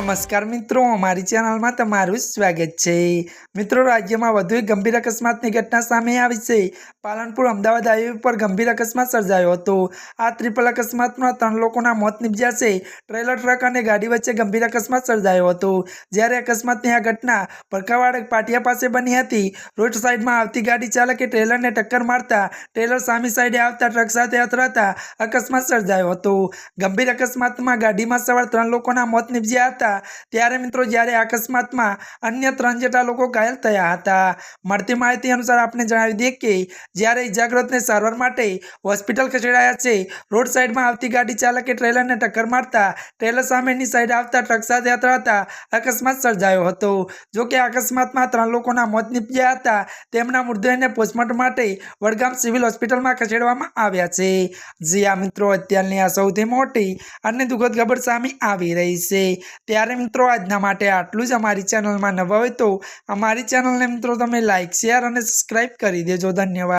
નમસ્કાર મિત્રો, અમારી ચેનલમાં તમારું સ્વાગત છે. મિત્રો, રાજ્યમાં વધુ એક ગંભીર અકસ્માતની ઘટના સામે આવી છે. પાલનપુર, અમદાવાદ હાઈવે પર ગંભીર અકસ્માત સર્જાયો હતો. આ ટ્રિપલ અકસ્માતમાં ત્રણ લોકોના મોત નિપજ્યા ટ્રેલર, ટ્રક અને ગાડી વચ્ચે ગંભીર અકસ્માત સર્જાયો હતો. જ્યારે અકસ્માતની આ ઘટના પડકાવાડ પાટિયા પાસે બની હતી, રોડ સાઈડમાં આવતી ગાડી ચાલકે ટ્રેલરને ટક્કર મારતા ટ્રેલર સામી સાઈડે આવતા ટ્રક સાથે અથડાતા અકસ્માત સર્જાયો હતો. ગંભીર અકસ્માતમાં ગાડીમાં સવાર ત્રણ લોકોના મોત નિપજ્યા હતા. ત્યારે મિત્રો, જ્યારે અકસ્માતમાં અન્ય ત્રણ જેટલા લોકો ઘાયલ થયા હતા. મળતી માહિતી અનુસાર આપણે જણાવી દઈએ કે જ્યારે ઇજાગ્રસ્તને સારવાર માટે હોસ્પિટલ ખસેડાયા છે. રોડ સાઈડમાં આવતી ગાડી ચાલકે ટ્રેલરને ટક્કર મારતા ટ્રેલર સામેની સાઈડ આવતા ટ્રક સાથે અથડાતા અકસ્માત સર્જાયો હતો. જો કે અકસ્માતમાં ત્રણ લોકોના મોત નીપજ્યા હતા. તેમના મૃતદેહને પોસ્ટમોર્ટમ માટે વડગામ સિવિલ હોસ્પિટલમાં ખસેડવામાં આવ્યા છે. જ્યાં મિત્રો, અત્યારની આ સૌથી મોટી અને દુઃખદ ખબર સામે આવી રહી છે. ત્યારે મિત્રો, આજના માટે આટલું જ. અમારી ચેનલમાં નવા હોય તો અમારી ચેનલને મિત્રો, તમે લાઇક શેર અને સબસ્ક્રાઈબ કરી દેજો. ધન્યવાદ.